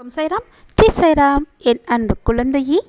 வணக்கம் சைராம். ஜெய் சைராம். என் அன்பு குழந்தையே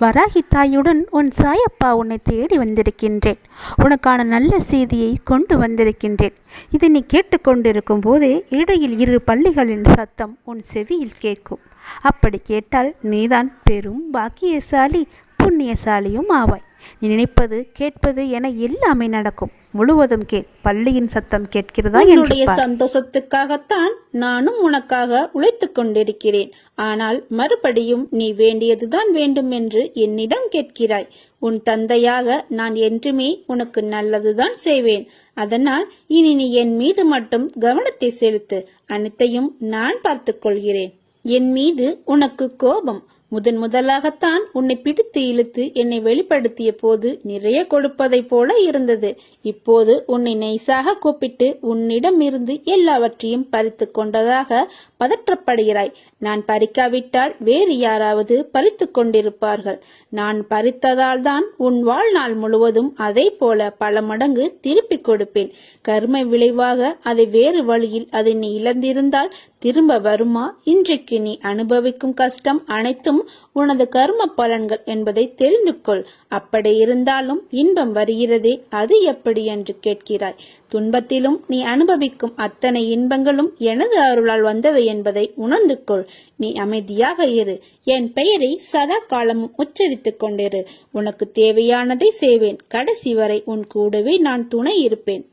வராகி தாயுடன் உன் சாயப்பா உன்னை தேடி வந்திருக்கின்றேன். உனக்கான நல்ல செய்தியை கொண்டு வந்திருக்கின்றேன். இதை நீ கேட்டுக்கொண்டிருக்கும் போதே இடையில் இரு பள்ளிகளின் சத்தம் உன் செவியில் கேட்கும். அப்படி கேட்டால் நீதான் பெரும் பாக்கியசாலி. புண்ணியசாலியும் ஆவாய். நீ நினைப்பது கேட்பது என எல்லாமே நடக்கும். முழுவதும் கேள். பள்ளியின் சத்தம் கேட்கிறதா பார். சந்தோஷத்துக்காகத்தான் நானும் உனக்காக உழைத்துக் கொண்டிருக்கிறேன். ஆனால் மறுபடியும் நீ வேண்டியதுதான் வேண்டும் என்று என்னிடம் கேட்கிறாய். உன் தந்தையாக நான் என்றுமே உனக்கு நல்லதுதான் செய்வேன். அதனால் இனி நீ என் மீது மட்டும் கவனத்தை செலுத்து. அனைத்தையும் நான் பார்த்துக் கொள்கிறேன். என் மீது உனக்கு கோபம். முதன் முதலாகத்தான் உன்னை பிடித்து இழுத்து என்னை வெளிப்படுத்திய போது நிறைய கொடுப்பதைப் போல இருந்தது. இப்போது உன்னை நைசாக கூப்பிட்டு உன்னிடம் இருந்து எல்லாவற்றையும் பறித்து கொண்டதாக பதற்றப்படுகிறாய். நான் பறிக்காவிட்டால் வேறு யாராவது பறித்து கொண்டிருப்பார்கள். நான் பறித்ததால் தான் உன் வாழ்நாள் முழுவதும் அதை போல பல மடங்கு திருப்பிக் கொடுப்பேன். கர்ம விளைவாக அதை வேறு வழியில் அதை நீ இழந்திருந்தால் திரும்ப வருமா? இன்றைக்கு நீ அனுபவிக்கும் கஷ்டம் அனைத்தும் உனது கர்ம பலன்கள் என்பதை தெரிந்து கொள். அப்படி இருந்தாலும் இன்பம் வருகிறதே அது எப்படி என்று கேட்கிறாய். துன்பத்திலும் நீ அனுபவிக்கும் அத்தனை இன்பங்களும் எனது அருளால் வந்தவை என்பதை உணர்ந்து கொள். நீ அமைதியாக இரு. என் பெயரை சதா காலமும் உச்சரித்துக் கொண்டிரு. உனக்கு தேவையானதை செய்வேன். கடைசி வரை உன் கூடவே நான் துணை இருப்பேன்.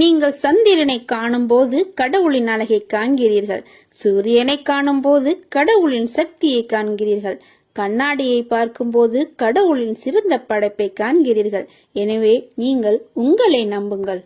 நீங்கள் சந்திரனை காணும்போது கடவுளின் அழகை காண்கிறீர்கள். சூரியனை காணும்போது கடவுளின் சக்தியை காண்கிறீர்கள். கண்ணாடியை பார்க்கும்போது கடவுளின் சிறந்த படைப்பை காண்கிறீர்கள். எனவே நீங்கள் உங்களை நம்புங்கள்.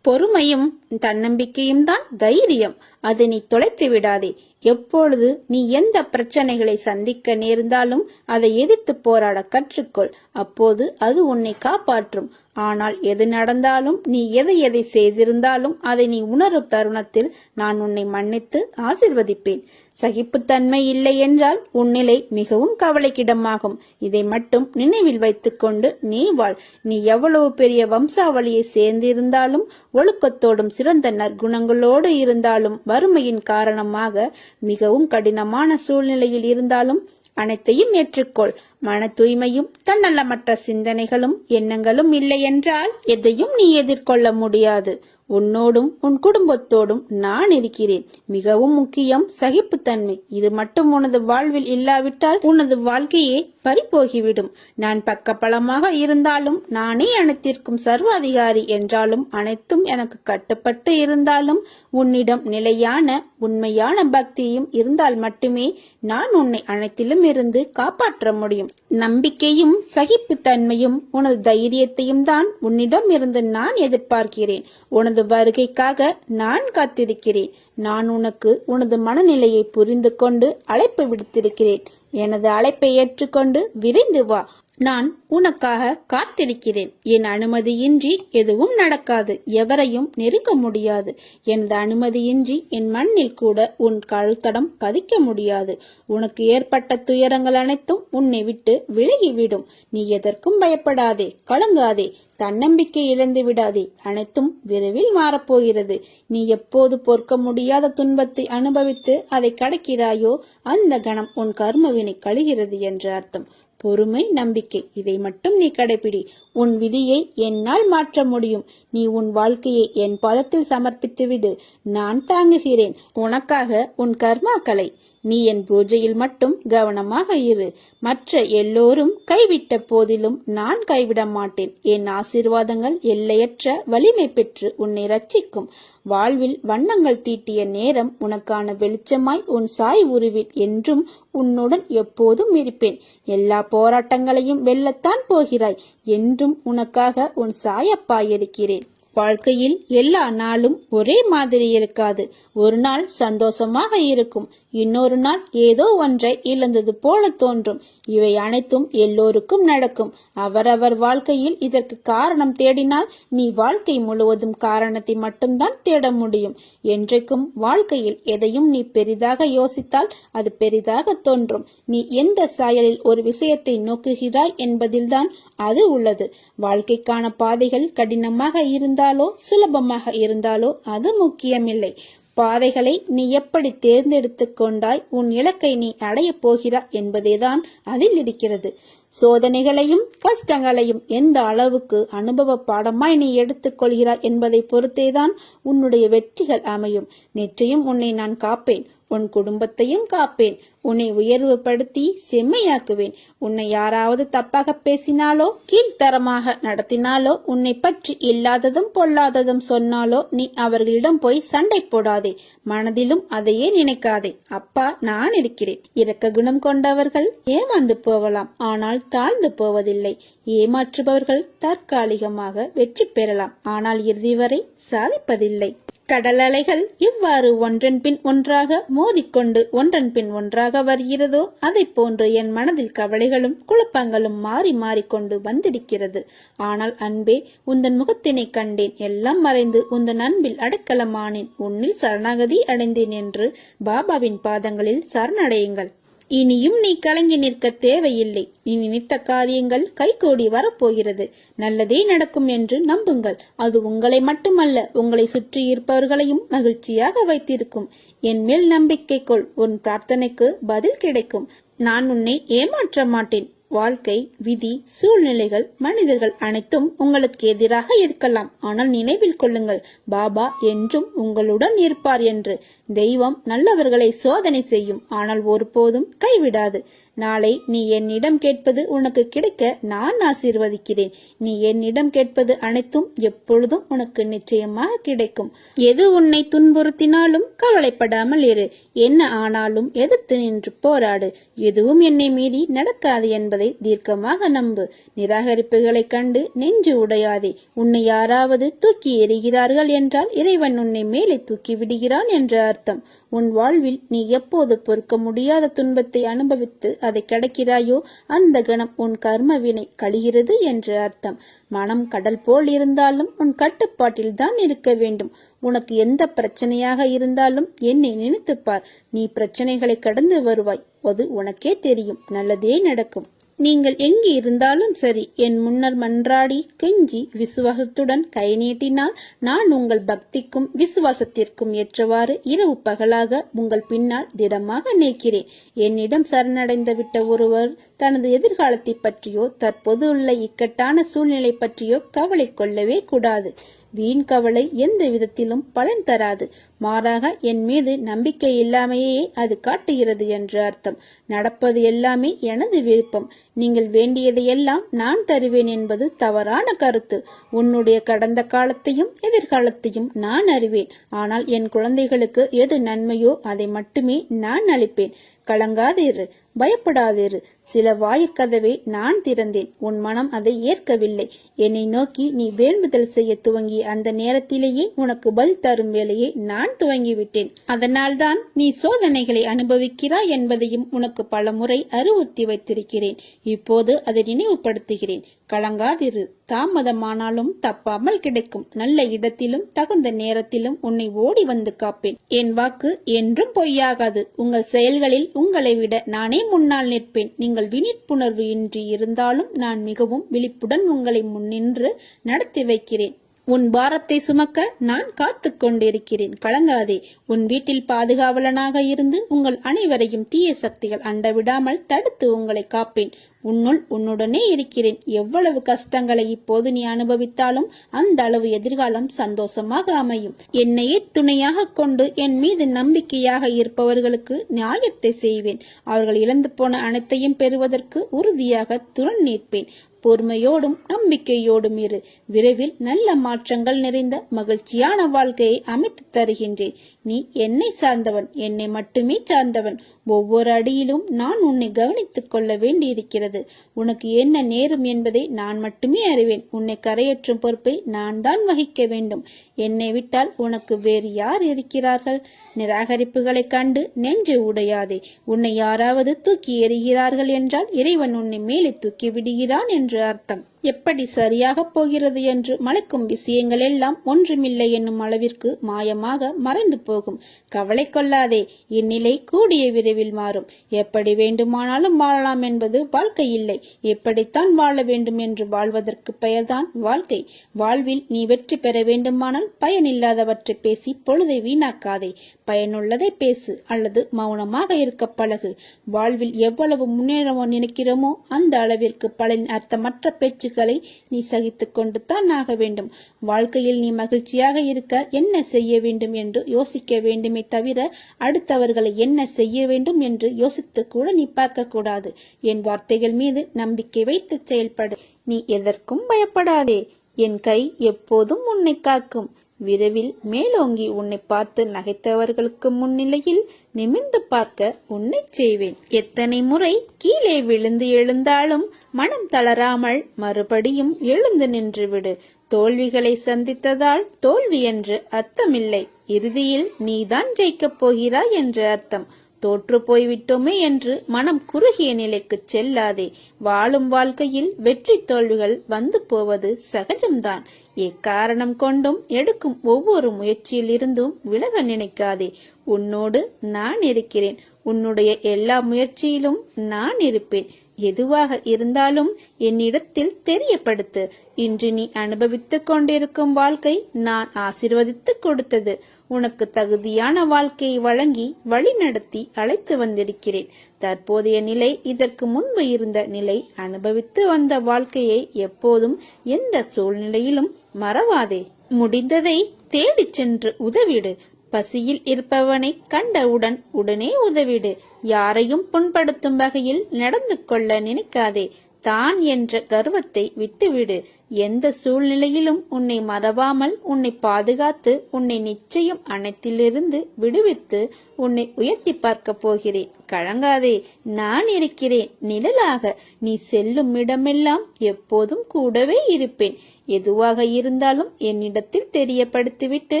பொறுமையும் தன்னம்பிக்கையும் தான் தைரியம். அதை நீ தொலைத்து விடாதே. எப்பொழுது நீ எந்த பிரச்சனைகளை சந்திக்க நேர்ந்தாலும் அதை எதிர்த்து போராட கற்றுக்கொள். அப்போது அது உன்னை காப்பாற்றும். ஆனால் எது நடந்தாலும் நீ எதை எதை செய்திருந்தாலும் அதை நீ உணரும் தருணத்தில் நான் உன்னை மன்னித்து ஆசிர்வதிப்பேன். சகிப்புத்தன்மை இல்லை என்றால் உன்னிலை மிகவும் கவலைக்கிடமாகும். இதை மட்டும் நினைவில் வைத்துக்கொண்டு நீ வாழ். நீ எவ்வளவு பெரிய வம்சாவளியை சேர்ந்திருந்தாலும் ஒழுக்கத்தோடும் சிறந்த நற்குணங்களோடு இருந்தாலும் வறுமையின் காரணமாக மிகவும் கடினமான சூழ்நிலையில் இருந்தாலும் அனைத்தையும் ஏற்றுக்கொள். மன தூய்மையும் தன்னலமற்ற சிந்தனைகளும் எண்ணங்களும் இல்லை என்றால் எதையும் நீ எதிர்கொள்ள முடியாது. உன்னோடும் உன் குடும்பத்தோடும் நான் இருக்கிறேன். மிகவும் முக்கியம் சகிப்புத்தன்மை. இது மட்டும் உனது வாழ்வில் இல்லாவிட்டால் உனது வாழ்க்கையே பறிபோகிவிடும் நான் பக்கபலமாக இருந்தாலும் நானே அனைத்திற்கும் சர்வ அதிகாரி என்றாலும் அனைத்தும் எனக்கு கட்டுப்பட்டு இருந்தாலும் உன்னிடம் நிலையான உண்மையான பக்தியும் இருந்தால் மட்டுமே நான் உன்னை அனைத்திலும் இருந்து காப்பாற்ற முடியும். நம்பிக்கையும் சகிப்புத்தன்மையும் உனது தைரியத்தையும் தான் உன்னிடம் இருந்து நான் எதிர்பார்க்கிறேன். உனது வருகைக்காக நான் காத்திருக்கிறேன். நான் உனக்கு உனது மனநிலையை புரிந்து கொண்டு அழைப்பு விடுத்திருக்கிறேன். எனது அழைப்பை ஏற்றுக்கொண்டு விரைந்து வா. நான் உனக்காக காத்திருக்கிறேன். என் அனுமதியின்றி எதுவும் நடக்காது. எவரையும் நெருங்க முடியாது. எனது அனுமதியின்றி என் மண்ணில் கூட உன் கழுத்தடம் பதிக்க முடியாது. உனக்கு ஏற்பட்ட துயரங்கள் அனைத்தும் உன்னை விட்டு விலகிவிடும். நீ எதற்கும் பயப்படாதே. கலங்காதே. தன்னம்பிக்கை இழந்து விடாதே. அனைத்தும் விரைவில் மாறப்போகிறது. நீ எப்போது பொறுக்க முடியாத துன்பத்தை அனுபவித்து அதை கடக்கிறாயோ அந்த கணம் உன் கர்மவினை கழிகிறது என்று அர்த்தம். பொறுமை நம்பிக்கை. இதை மட்டும் நீ கடைபிடி உன் விதியை என்னால் மாற்ற முடியும். நீ உன் வாழ்க்கையை என் பதத்தில் சமர்ப்பித்து விடு நான் தாங்குகிறேன். உனக்காக உன் கர்மாக்களை. நீ என் பூஜையில் மட்டும் கவனமாக இரு. மற்ற எல்லோரும் கைவிட்ட போதிலும் நான் கைவிட மாட்டேன். என் ஆசீர்வாதங்கள் எல்லையற்ற வலிமை பெற்று உன்னை ரட்சிக்கும். வாழ்வில் வண்ணங்கள் தீட்டிய நேரம் உனக்கான வெளிச்சமாய் உன் சாய் உருவில் என்றும் உன்னுடன் எப்போதும் இருப்பேன். எல்லா போராட்டங்களையும் வெல்லத்தான் போகிறாய் என்றும் உனக்காக உன் சாயப்பா இருக்கிறேன். வாழ்க்கையில் எல்லா நாளும் ஒரே மாதிரி இருக்காது. ஒரு நாள் சந்தோஷமாக இருக்கும். இன்னொரு நாள் ஏதோ ஒன்றை இழந்தது போல தோன்றும். இவை அனைத்தும் எல்லோருக்கும் நடக்கும். அவரவர் வாழ்க்கையில் இதற்கு காரணம் தேடினால் நீ வாழ்க்கை முழுவதும் காரணத்தை மட்டும்தான் தேட முடியும். என்றைக்கும் வாழ்க்கையில் எதையும் நீ பெரிதாக யோசித்தால் அது பெரிதாக தோன்றும். நீ எந்த சாயலில் ஒரு விஷயத்தை நோக்குகிறாய் என்பதில்தான் அது உள்ளது. வாழ்க்கைக்கான பாதைகள் கடினமாக இருந்தாலோ சுலபமாக இருந்தாலோ அது முக்கியமில்லை. பாதைகளை நீ எப்படி தேர்ந்தெடுத்து கொண்டாய் உன் இலக்கை நீ அடையப் போகிறாய் என்பதேதான் அதில் இருக்கிறது. சோதனைகளையும் கஷ்டங்களையும் எந்த அளவுக்கு அனுபவ பாடமாய் நீ எடுத்துக்கொள்கிறாய் என்பதை பொறுத்தேதான் உன்னுடைய வெற்றிகள் அமையும். நிச்சயம் உன்னை நான் காப்பேன். உன் குடும்பத்தையும் காப்பேன். உன்னை உயர்வுபடுத்தி செம்மையாக்குவேன். உன்னை யாராவது தப்பாக பேசினாலோ கீழ்த்தரமாக நடத்தினாலோ உன்னை பற்றி இல்லாததும் பொல்லாததும் சொன்னாலோ நீ அவர்களிடம் போய் சண்டை போடாதே. மனதிலும் அதையே நினைக்காதே. அப்பா நான் இருக்கிறேன். இரக்க குணம் கொண்டவர்கள் ஏமாந்து போகலாம். ஆனால் தாழ்ந்து போவதில்லை. ஏமாற்றுபவர்கள் தற்காலிகமாக வெற்றி பெறலாம். ஆனால் இறுதி வரை சாதிப்பதில்லை. கடலலைகள் இவ்வாறு ஒன்றன் பின் ஒன்றாக மோதிக்கொண்டு ஒன்றன் பின் ஒன்றாக வருகிறதோ அதை போன்று என் மனதில் கவலைகளும் குழப்பங்களும் மாறி மாறிக்கொண்டு வந்திருக்கிறது. ஆனால் அன்பே உந்தன் முகத்தினை கண்டேன் எல்லாம் மறைந்து உந்தன் அன்பில் அடைக்கலமானேன். உன்னில் சரணாகதி அடைந்தேன் என்று பாபாவின் பாதங்களில் சரணடையுங்கள். இனியும் நீ கலங்கி நிற்க தேவையில்லை. நீ நினைத்த காரியங்கள் கைகூடி வரப்போகிறது. நல்லதே நடக்கும் என்று நம்புங்கள். அது உங்களை மட்டுமல்ல உங்களை சுற்றி இருப்பவர்களையும் மகிழ்ச்சியாக வைத்திருக்கும். என் மேல் நம்பிக்கை கொள். உன் பிரார்த்தனைக்கு பதில் கிடைக்கும். நான் உன்னை ஏமாற்ற மாட்டேன். வாழ்க்கை விதி சூழ்நிலைகள் மனிதர்கள் அனைத்தும் உங்களுக்கு எதிராக இருக்கலாம். ஆனால் நினைவில் கொள்ளுங்கள் பாபா என்றும் உங்களுடன் இருப்பார் என்று. தெய்வம் நல்லவர்களை சோதனை செய்யும் ஆனால் ஒருபோதும் கைவிடாது. நாளை நீ என்னிடம் கேட்பது உனக்கு கிடைக்க நான் ஆசீர்வதிக்கிறேன். நீ என்னிடம் கேட்பது அனைத்தும் எப்பொழுதும் உனக்கு நிச்சயமாக கிடைக்கும். எது உன்னை துன்புறுத்தினாலும் கவலைப்படாமல் இரு. என்ன ஆனாலும் எதிர்த்து நின்று போராடு. எதுவும் என்னை மீறி நடக்காது என்பதை தீர்க்கமாக நம்பு. நிராகரிப்புகளைக் கண்டு நெஞ்சு உடையாதே. உன்னை யாராவது தூக்கி எறிகிறார்கள் என்றால் இறைவன் உன்னை மேலே தூக்கி விடுகிறான் என்று அர்த்தம். உன் வாழ்வில் நீ எப்போது பொறுக்க முடியாத துன்பத்தை அனுபவித்து அதை கிடைக்கிறாயோ அந்த கணம் உன் கர்ம வினை கழிகிறது என்று அர்த்தம். மனம் கடல் போல் இருந்தாலும் உன் கட்டுப்பாட்டில் தான் இருக்க வேண்டும். உனக்கு எந்த பிரச்சனையாக இருந்தாலும் என்னை நினைத்துப்பார். நீ பிரச்சனைகளை கடந்து வருவாய். அது உனக்கே தெரியும். நல்லதே நடக்கும். நீங்கள் எங்கே இருந்தாலும் சரி என் முன்னர் மன்றாடி கெஞ்சி விசுவாசத்துடன் கை நீட்டினால் நான் உங்கள் பக்திக்கும் விசுவாசத்திற்கும் ஏற்றவாறு இரவு பகலாக உங்கள் பின்னால் திடமாக நிற்கிறேன். என்னிடம் சரணடைந்து விட்ட ஒருவர் தனது எதிர்காலத்தை பற்றியோ தற்போது உள்ள இக்கட்டான சூழ்நிலை பற்றியோ கவலை கொள்ளவே கூடாது. வீண் கவலை எந்த விதத்திலும் பலன் தராது. மாறாக என் மீது நம்பிக்கை இல்லாமையே அது காட்டுகிறது என்று அர்த்தம். நடப்பது எல்லாமே எனது விருப்பம். நீங்கள் வேண்டியதையெல்லாம் நான் தருவேன் என்பது தவறான கருத்து. உன்னுடைய கடந்த காலத்தையும் எதிர்காலத்தையும் நான் அறிவேன். ஆனால் என் குழந்தைகளுக்கு எது நன்மையோ அதை மட்டுமே நான் அளிப்பேன். கலங்காதிரு பயப்படாதிரு. சில வாயிற்கதவை நான் திறந்தேன். உன் மனம் அதை ஏற்கவில்லை. என்னை நோக்கி நீ வேண்டுதல் செய்ய துவங்கிய அந்த நேரத்திலேயே உனக்கு பல் தரும் வேலையை நான் துவங்கிவிட்டேன். அதனால்தான் நீ சோதனைகளை அனுபவிக்கிறாய் என்பதையும் உனக்கு பல முறை அறிவுறுத்தி வைத்திருக்கிறேன். இப்போது அதை நினைவுபடுத்துகிறேன். கலங்காதிரு. தாமதமானாலும் தப்பாமல் கிடைக்கும். நல்ல இடத்திலும் தகுந்த நேரத்திலும் உன்னை ஓடி வந்து காப்பேன். என் வாக்கு என்றும் பொய்யாகாது. உங்கள் செயல்களில் உங்களை விட நானே முன்னால் நிற்பேன். நீங்கள் விழிப்புணர்வு இன்றி இருந்தாலும் நான் மிகவும் விழிப்புடன் உங்களை முன்னின்று நடத்தி வைக்கிறேன். உன் பாரத்தை சுமக்க நான் காத்து கொண்டிருக்கிறேன். கலங்காதே. உன் வீட்டில் பாதுகாவலனாக இருந்து உங்கள் அனைவரையும் தீய சக்திகள் அண்டவிடாமல் தடுத்து உங்களை காப்பேன். உன்னுள் உன்னுடனே இருக்கிறேன். எவ்வளவு கஷ்டங்களை இப்போது நீ அனுபவித்தாலும் அந்த அளவு எதிர்காலம் சந்தோஷமாக அமையும். என்னையே துணையாக கொண்டு என் மீது நம்பிக்கையாக இருப்பவர்களுக்கு நியாயத்தை செய்வேன். அவர்கள் இழந்து போன அனைத்தையும் பெறுவதற்கு உறுதியாக துணை நிற்பேன். பொறுமையோடும் நம்பிக்கையோடும் இரு. விரைவில் நல்ல மாற்றங்கள் நிறைந்த மகிழ்ச்சியான வாழ்க்கையை அமைத்து தருகின்றேன். நீ என்னை சார்ந்தவன் என்னை மட்டுமே சார்ந்தவன். ஒவ்வொரு அடியிலும் நான் உன்னை கவனித்துக் கொள்ள வேண்டியிருக்கிறது. உனக்கு என்ன நேரும் என்பதை நான் மட்டுமே அறிவேன். உன்னை கரையேற்றும் பொறுப்பை நான் தான் வகிக்க வேண்டும். என்னை விட்டால் உனக்கு வேறு யார் இருக்கிறார்கள்? நிராகரிப்புகளைக் கண்டு நெஞ்சு உடையாதே. உன்னை யாராவது தூக்கி எறிகிறார்கள் என்றால் இறைவன் உன்னை மேலே தூக்கி விடுகிறான் என்று அர்த்தம். எப்படி சரியாகப் போகிறது என்று மலைக்கும் விஷயங்கள் எல்லாம் ஒன்றுமில்லை என்னும் அளவிற்கு மாயமாக மறைந்து போகும். கவலை கொள்ளாதே இந்நிலை கூடிய விரைவில் மாறும். எப்படி வேண்டுமானாலும் வாழலாம் என்பது வாழ்க்கை இல்லை. எப்படித்தான் வாழ வேண்டும் என்று வாழ்வதற்கு பெயர்தான் வாழ்க்கை. வாழ்வில் நீ வெற்றி பெற வேண்டுமானால் பயனில்லாதவற்றை பேசி பொழுதை வீணாக்காதே. பயனுள்ளதை பேசு அல்லது மௌனமாக இருக்க பழகு. வாழ்வில் எவ்வளவு முன்னேறவோ நினைக்கிறோமோ அந்த அளவிற்கு பலன் அர்த்தமற்ற பேச்சு பேச்சுக்களை நீ சகித்துக் கொண்டு தான் ஆக வேண்டும். வாழ்க்கையில் நீ மகிழ்ச்சியாக இருக்க என்ன செய்ய வேண்டும் என்று யோசிக்க வேண்டுமே தவிர அடுத்தவர்களை என்ன செய்ய வேண்டும் என்று யோசித்து கூட நீ பார்க்க கூடாது என் வார்த்தைகள் மீது நம்பிக்கை வைத்து செயல்படு. நீ எதற்கும் பயப்படாதே. என் கை எப்போதும் உன்னை காக்கும். விரைவில் மேலோங்கி உன்னை பார்த்து நகைத்தவர்களுக்கு முன்னிலையில் நிமிர்ந்து பார்க்க உன்னை செய்வேன். எத்தனை முறை கீழே விழுந்து எழுந்தாலும் மனம் தளராமல் மறுபடியும் எழுந்து நின்றுவிடு. தோல்விகளை சந்தித்ததால் தோல்வி என்று அர்த்தமில்லை. இறுதியில் நீதான் ஜெயிக்கப் போகிறாய் என்று அர்த்தம். தோற்று போய்விட்டோமே என்று மனம் குறுகிய நிலைக்கு செல்லாதே. வாழும் வாழ்க்கையில் வெற்றி தோல்விகள் வந்து போவது சகஜம்தான். எக்காரணம் கொண்டும் எடுக்கும் ஒவ்வொரு முயற்சியிலிருந்தும் விலக நினைக்காதே. உன்னோடு நான் இருக்கிறேன். உன்னுடைய எல்லா முயற்சியிலும் நான் இருப்பேன். எதுவாக இருந்தாலும் என்னிடத்தில் தெரியப்படுத்து. இன்று நீ அனுபவித்துக் கொண்டிருக்கும் வாழ்க்கை நான் ஆசிர்வதித்து கொடுத்தது. உனக்கு தகுதியான வாழ்க்கையை வழங்கி வழிநடத்தி அழைத்து வந்திருக்கிறேன். தற்போதைய நிலை இதற்கு முன்பு இருந்த நிலை அனுபவித்து வந்த வாழ்க்கையை எப்போதும் எந்த சூழ்நிலையிலும் மறவாதே. முடிந்ததை தேடிச் சென்று உதவிடு. பசியில் இருப்பவனை கண்டவுடன் உடனே உதவிடு. யாரையும் புண்படுத்தும் வகையில் நடந்து கொள்ள நினைக்காதே. தான் என்ற கர்வத்தை விட்டுவிடு. எந்த சூழ்நிலையிலும் உன்னை மறவாமல் உன்னை பாதுகாத்து உன்னை நிச்சயம் அனைத்திலிருந்து விடுவித்து உன்னை உயர்த்தி பார்க்க போகிறேன். கழங்காதே நான் இருக்கிறேன். நிழலாக. நீ செல்லும் இடமெல்லாம் எப்போதும் கூடவே இருப்பேன். எதுவாக இருந்தாலும் என்னிடத்தில் தெரியப்படுத்திவிட்டு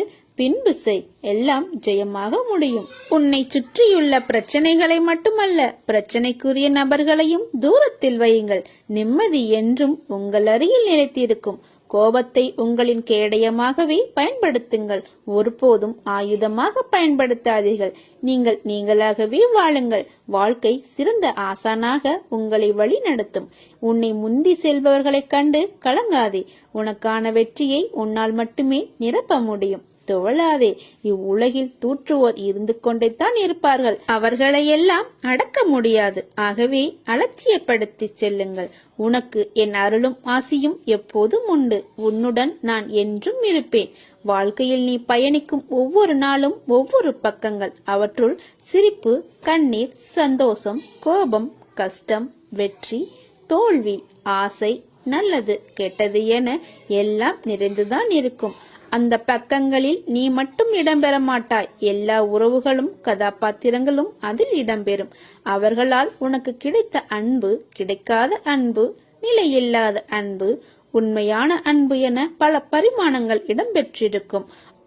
பின்பு செய். எல்லாம் ஜெயமாக முடியும். உன்னை சுற்றியுள்ள பிரச்சனைகளை மட்டுமல்ல பிரச்சனைக்குரிய நபர்களையும் தூரத்தில் வையுங்கள். நிம்மதி என்றும் உங்கள் அருகில் நிலைத்திருக்கும். கோபத்தை உங்களின் கேடயமாகவே பயன்படுத்துங்கள். ஒருபோதும் ஆயுதமாக பயன்படுத்தாதீர்கள். நீங்கள் நீங்களாகவே வாழுங்கள். வாழ்க்கை சிறந்த ஆசானாக உங்களை வழி நடத்தும் உன்னை முந்தி செல்பவர்களைக் கண்டு கலங்காதே. உனக்கான வெற்றியை உன்னால் மட்டுமே நிரப்ப முடியும். துவளாதே. இவ்வுலகில் தூற்றுவோர் இருந்து கொண்டேதான் இருப்பார்கள். அவர்களையெல்லாம் அடக்க முடியாது. ஆகவே அலட்சியப்படுத்தி செல்லுங்கள். உனக்கு என் அருளும் ஆசியும் எப்போதும் உண்டு. உன்னுடன் நான் என்றும் இருப்பேன். வாழ்க்கையில் நீ பயணிக்கும் ஒவ்வொரு நாளும் ஒவ்வொரு பக்கங்கள். அவற்றுள் சிரிப்பு கண்ணீர் சந்தோஷம் கோபம் கஷ்டம் வெற்றி தோல்வி ஆசை நல்லது. கெட்டது என எல்லாம் நிறைந்துதான் இருக்கும். அந்த பக்கங்களில் நீ மட்டும் இடம்பெற மாட்டாய் எல்லா உறவுகளும் கதாபாத்திரங்களும் அதில் இடம்பெறும். அவர்களால் உனக்கு கிடைத்த அன்பு கிடைக்காத அன்பு நிலையில்லாத அன்பு உண்மையான அன்பு என பல பரிமாணங்கள் இடம்பெற்றிருக்கும்.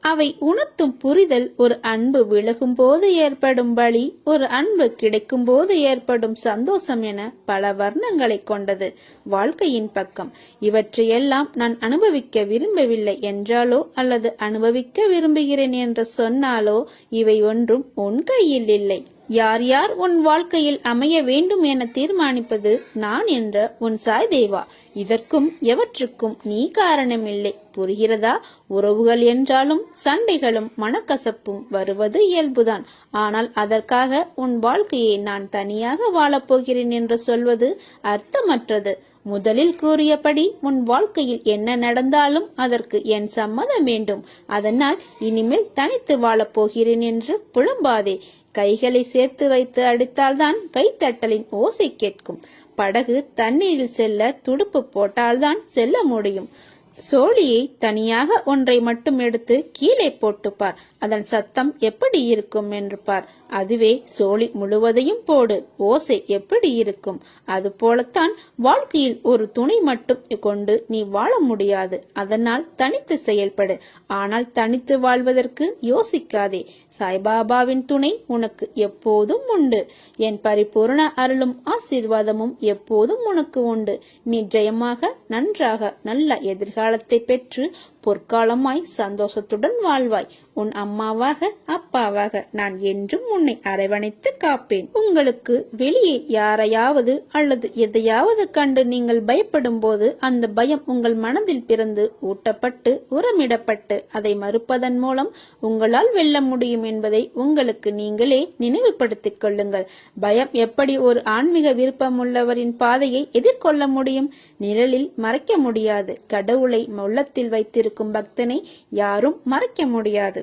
அவை உணர்த்தும் புரிதல் ஒரு அன்பு விலகும் போது ஏற்படும் வழி ஒரு அன்பு கிடைக்கும் போது ஏற்படும் சந்தோஷம் என பல வர்ணங்களை கொண்டது வாழ்க்கையின் பக்கம். இவற்றையெல்லாம் நான் அனுபவிக்க விரும்பவில்லை என்றாலோ அல்லது அனுபவிக்க விரும்புகிறேன் என்று சொன்னாலோ இவை ஒன்றும் உன் கையில் இல்லை. யார் யார் உன் வாழ்க்கையில் அமைய வேண்டும் என தீர்மானிப்பது நான் என்ற உன் சாய் தேவா. இதற்கும் எவற்றுக்கும் நீ காரணமில்லை. புரிகிறதா? உறவுகள் என்றாலும் சண்டைகளும் மனக்கசப்பும் வருவது இயல்புதான். ஆனால் அதற்காக உன் வாழ்க்கையை நான் தனியாக வாழப்போகிறேன் என்று சொல்வது அர்த்தமற்றது. முதலில் கூறியபடி உன் வாழ்க்கையில் என்ன நடந்தாலும் அதற்கு என் சம்மதம் வேண்டும். அதனால் இனிமேல் தனித்து வாழப் போகிறேன் என்று புலம்பாதே. கைகளை சேர்த்து வைத்து அடித்தால்தான் கைத்தட்டலின் ஓசை கேட்கும். படகு தண்ணீரில் செல்ல துடுப்பு போட்டால்தான் செல்ல முடியும். சோழியை தனியாக ஒன்றை மட்டும் எடுத்து கீழே போட்டுப்பார். அதன் சத்தம் எப்படி இருக்கும் என்று பார். அதுவே சோழி முழுவதையும் போடு. ஓசை எப்படி இருக்கும்? அது போலத்தான் வாழ்க்கையில் ஒரு துணை மட்டும் கொண்டு நீ வாழ முடியாது. அதனால் தனித்து செயல்படு. ஆனால் தனித்து வாழ்வதற்கு யோசிக்காதே. சாய்பாபாவின் துணை உனக்கு எப்போதும் உண்டு. என் பரிபூர்ண அருளும் ஆசீர்வாதமும் எப்போதும் உனக்கு உண்டு. நீ ஜெயமாக நன்றாக நல்ல எதிர்காலத்தை பெற்று பொற்காலமாய் சந்தோஷத்துடன் வாழ்வாய். உன் அம்மாவாக அப்பாவாக நான் என்றும் உன்னை அரவணைத்து காப்பேன். உங்களுக்கு வெளியே யாரையாவது அல்லது எதையாவது கண்டு நீங்கள் பயப்படும் போது அந்த பயம் உங்கள் மனதில் பிறந்து ஊட்டப்பட்டு உரமிடப்பட்டு அதை மறுப்பதன் மூலம் உங்களால் வெல்ல முடியும் என்பதை உங்களுக்கு நீங்களே நினைவுபடுத்திக் கொள்ளுங்கள். பயம் எப்படி ஒரு ஆன்மீக விருப்பமுள்ளவரின் பாதையை எதிர்கொள்ள முடியும்? நிழலில் மறைக்க முடியாது. கடவுளை உள்ளத்தில் வைத்திருக்கும் பக்தனை யாரும் மறைக்க முடியாது.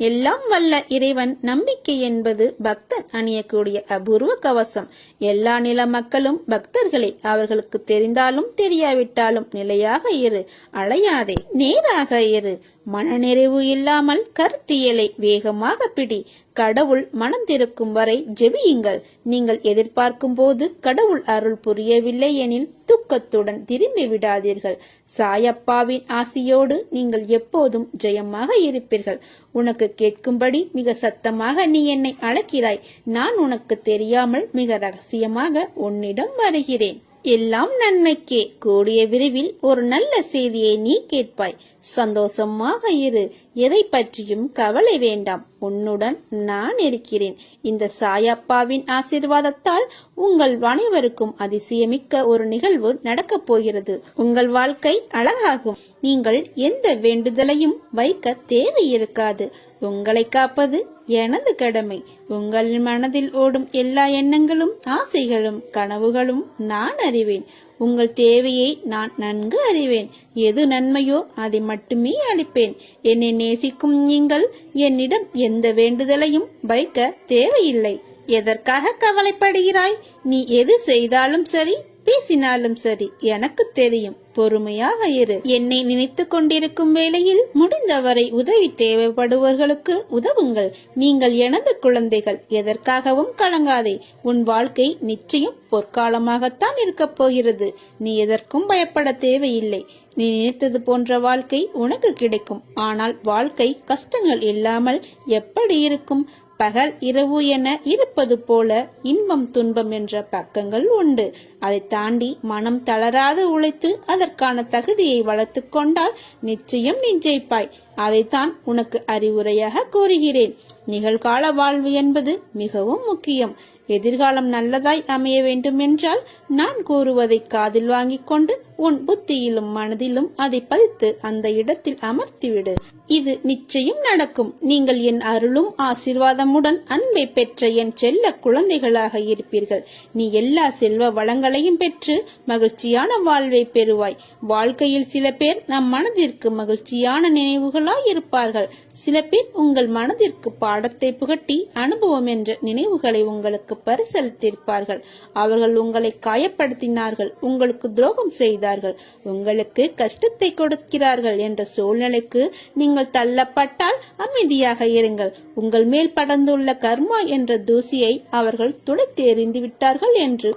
எல்லாம் வல்ல இறைவன் நம்பிக்கை என்பது பக்தன் அணியக்கூடிய அபூர்வ கவசம். எல்லா நில மக்களும் பக்தர்களே அவர்களுக்கு தெரிந்தாலும் தெரியாவிட்டாலும் நிலையாக இரு அலையாதே நேராக இரு. மனநிறைவு இல்லாமல் கருத்தியலை வேகமாக பிடி. கடவுள் மனந்திருக்கும் வரை ஜெபியுங்கள். நீங்கள் எதிர்பார்க்கும் போது கடவுள் அருள் புரியவில்லை எனில் துக்கத்துடன் திரும்பி விடாதீர்கள். சாயப்பாவின் ஆசியோடு நீங்கள் எப்போதும் ஜெயமாக இருப்பீர்கள். உனக்கு கேட்கும்படி மிக சத்தமாக நீ என்னை அழைக்கிறாய். நான் உனக்கு தெரியாமல் மிக ரகசியமாக உன்னிடம் வருகிறேன். எல்லாம் நன்மைக்கே. கூடிய விரைவில் ஒரு நல்ல செய்தியை நீ கேட்பாய். சந்தோஷமாக இரு. எதை பற்றியும் கவலை வேண்டாம். உன்னுடன் நான் இருக்கிறேன். இந்த சாயப்பாவின் ஆசீர்வாதத்தால் உங்கள் அனைவருக்கும் அதிசயமிக்க ஒரு நிகழ்வு நடக்கப் போகிறது. உங்கள் வாழ்க்கை அழகாகும். நீங்கள் எந்த வேண்டுதலையும் வைக்க தேவை இருக்காது உங்களை காப்பது எனது கடமை. உங்கள் மனதில் ஓடும் எல்லா எண்ணங்களும் ஆசைகளும் கனவுகளும் நான் அறிவேன். உங்கள் தேவையை நான் நன்கு அறிவேன். எது நன்மையோ அதை மட்டுமே அளிப்பேன். என்னை நேசிக்கும் நீங்கள் என்னிடம் எந்த வேண்டுதலையும் வைக்க தேவையில்லை. எதற்காக கவலைப்படுகிறாய்? நீ எது செய்தாலும் சரி பேசினாலும் சரி எனக்கு தெரியும். பொறுமையாக இரு. என்னை நினைத்துக் கொண்டிருக்கும் வேளையில் முடிந்தவரை உதவி தேவைப்படுவர்களுக்கு உதவுங்கள். நீங்கள் எனது குழந்தைகள் எதற்காகவும் கலங்காதே. உன் வாழ்க்கை நிச்சயம் பொற்காலமாகத்தான் இருக்கப் போகிறது. நீ எதற்கும் பயப்பட தேவையில்லை. நீ நினைத்தது போன்ற வாழ்க்கை உனக்கு கிடைக்கும். ஆனால் வாழ்க்கை கஷ்டங்கள் இல்லாமல் எப்படி இருக்கும்? பகல் இரவு என இருப்பது போல இன்பம் துன்பம் என்ற பக்கங்கள் உண்டு. அதை தாண்டி மனம் தளராது உழைத்து அதற்கான தகுதியை வளர்த்து கொண்டால் நிச்சயம் நீ ஜெயிப்பாய். அதைத்தான் உனக்கு அறிவுரையாக கூறுகிறேன். நிகழ்கால வாழ்வு என்பது மிகவும் முக்கியம். எதிர்காலம் நல்லதாய் அமைய வேண்டுமென்றால் நான் கூறுவதை காதில் வாங்கிக் கொண்டு உன் புத்தியிலும் மனதிலும் அதை பதித்து அந்த இடத்தில் அமர்த்திவிடு. இது நிச்சயம் நடக்கும். நீங்கள் என் அருளும் ஆசிர்வாதமுடன் அன்பை பெற்ற என் செல்ல குழந்தைகளாக இருப்பீர்கள். நீ எல்லா செல்வ வளங்களையும் பெற்று மகிழ்ச்சியான வாழ்வை பெறுவாய். வாழ்க்கையில் சில பேர் நம் மனதிற்கு மகிழ்ச்சியான நினைவுகளாய் இருப்பார்கள். சில பேர் உங்கள் மனதிற்கு பாடத்தை புகட்டி அனுபவம் என்ற நினைவுகளை உங்களுக்கு பரிசளித்திருப்பார்கள். அவர்கள் உங்களை காயப்படுத்தினார்கள் உங்களுக்கு துரோகம் செய்தார்கள் உங்களுக்கு கஷ்டத்தை கொடுக்கிறார்கள் என்ற சூழ்நிலைக்கு நீங்கள் தள்ளப்பட்டால் அமைதியாக இருங்கள். உங்கள் மேல் படர்ந்துள்ள கர்மா என்ற தூசியை அவர்கள் துடைத்து எறிந்து விட்டார்கள் என்று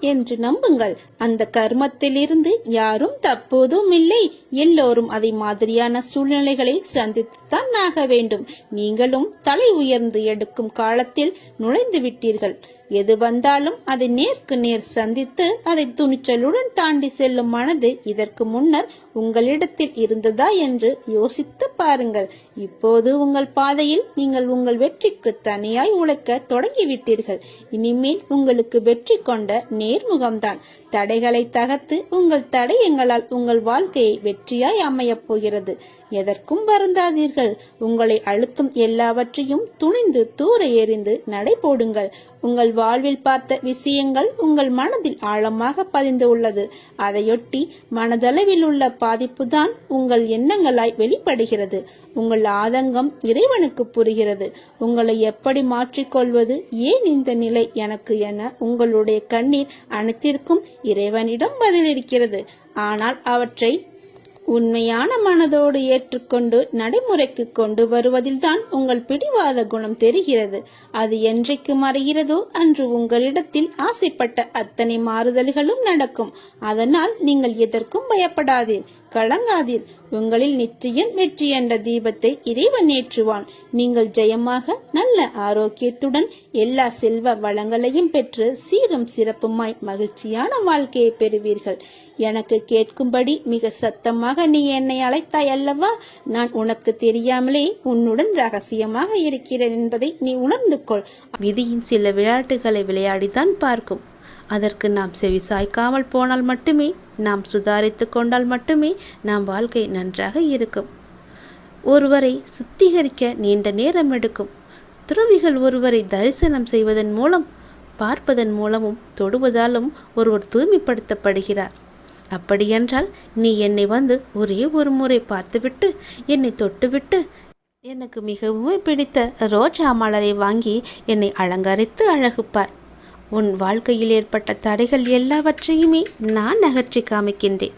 என்று நம்புங்கள். அந்த கர்மத்திலிருந்து யாரும் தப்போதும் இல்லை எல்லோரும் அதை மாதிரியான சூழ்நிலைகளை சந்தித்துத்தான் ஆக வேண்டும். நீங்களும் தலை உயர்ந்து எடுக்கும் காலத்தில் நுழைந்து விட்டீர்கள் எது வந்தாலும் அதை நேருக்கு நேர் சந்தித்து அதை துணிச்சலுடன் தாண்டி செல்லும் மனது இதற்கு முன்னர் உங்களிடத்தில் இருந்ததா என்று யோசித்து பாருங்கள். இப்போது உங்கள் பாதையில் நீங்கள் உங்கள் வெற்றிக்கு தனியாய் உழைக்க தொடங்கிவிட்டீர்கள். இனிமேல் உங்களுக்கு வெற்றி கொண்ட நேர்முகம்தான். தடைகளை தகர்த்து உங்கள் தடயங்களால் உங்கள் வாழ்க்கையை வெற்றியாய் அமையப் போகிறது. எதற்கும் வருந்தாதீர்கள். உங்களை அழுத்தும் எல்லாவற்றையும் துணிந்து தூர எறிந்து நடை போடுங்கள் உங்கள் வாழ்வில் பார்த்த விஷயங்கள் உங்கள் மனதில் ஆழமாக பதிந்து உள்ளது. அதையொட்டி மனதளவில் உள்ள பாதிப்புதான் உங்கள் எண்ணங்களாய் வெளிப்படுகிறது. உங்கள் ஆதங்கம் இறைவனுக்கு புரிகிறது. உங்களை எப்படி மாற்றிக்கொள்வது ஏன் இந்த நிலை? எனக்கு என உங்களுடைய கண்ணீர் அனைத்திற்கும் இறைவனிடம் பதிலிருக்கிறது ஆனால் அவற்றை உண்மையான மனதோடு ஏற்றுக்கொண்டு நடைமுறைக்கு கொண்டு வருவதில்தான் உங்கள் பிடிவாத குணம் தெரிகிறது. அது என்றைக்கு மறைகிறதோ அன்று உங்களிடத்தில் ஆசைப்பட்ட அத்தனை மாறுதல்களும் நடக்கும். அதனால் நீங்கள் எதற்கும் பயப்படாதீர். கலங்காதீர். உங்களில் நிச்சயம் வெற்றி என்ற தீபத்தை இறைவன் ஏற்றுவான். நீங்கள் ஜெயமாக நல்ல ஆரோக்கியத்துடன் எல்லா செல்வ வளங்களையும் பெற்று சீரும் சிறப்புமாய் மகிழ்ச்சியான வாழ்க்கையை பெறுவீர்கள். எனக்கு கேட்கும்படி மிக சத்தமாக நீ என்னை அழைத்தாய் அல்லவா? நான் உனக்கு தெரியாமலே உன்னுடன் ரகசியமாக இருக்கிறேன் என்பதை நீ உணர்ந்து கொள். விதியின் சில விளையாட்டுகளை விளையாடித்தான் பார்க்கும். அதற்கு நாம் செவி சாய்க்காமல் போனால் மட்டுமே நாம் சுதாரித்து கொண்டால் மட்டுமே நம் வாழ்க்கை நன்றாக இருக்கும். ஒருவரை சுத்திகரிக்க நீண்ட நேரம் எடுக்கும். துறவிகள் ஒருவரை தரிசனம் செய்வதன் மூலம் பார்ப்பதன் மூலமும் தொடுவதாலும் ஒருவர் தூய்மைப்படுத்தப்படுகிறார். அப்படியென்றால் நீ என்னை வந்து ஒரே ஒரு முறை பார்த்துவிட்டு என்னை தொட்டுவிட்டு எனக்கு மிகவும் பிடித்த ரோஜா மலரை வாங்கி என்னை அலங்கரித்து அழகுப்பார். உன் வாழ்க்கையில் ஏற்பட்ட தடைகள் எல்லாவற்றையுமே நான் அகற்றி காமிக்கின்றேன்.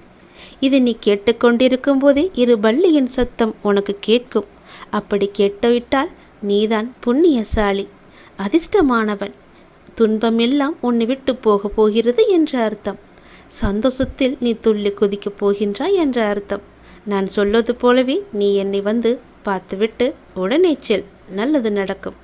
இதை நீ கேட்டுக்கொண்டிருக்கும் போதே இரு பள்ளியின் சத்தம் உனக்கு கேட்கும். அப்படி கேட்டுவிட்டால் நீதான் புண்ணியசாலி அதிர்ஷ்டமானவன். துன்பமெல்லாம் உன்னை விட்டு போக போகிறது என்ற அர்த்தம். சந்தோஷத்தில் நீ துள்ளி குதிக்கப் போகின்றாய் என்ற அர்த்தம். நான் சொல்வது போலவே நீ என்னை வந்து பார்த்துவிட்டு உடனே செல் நல்லது நடக்கும்.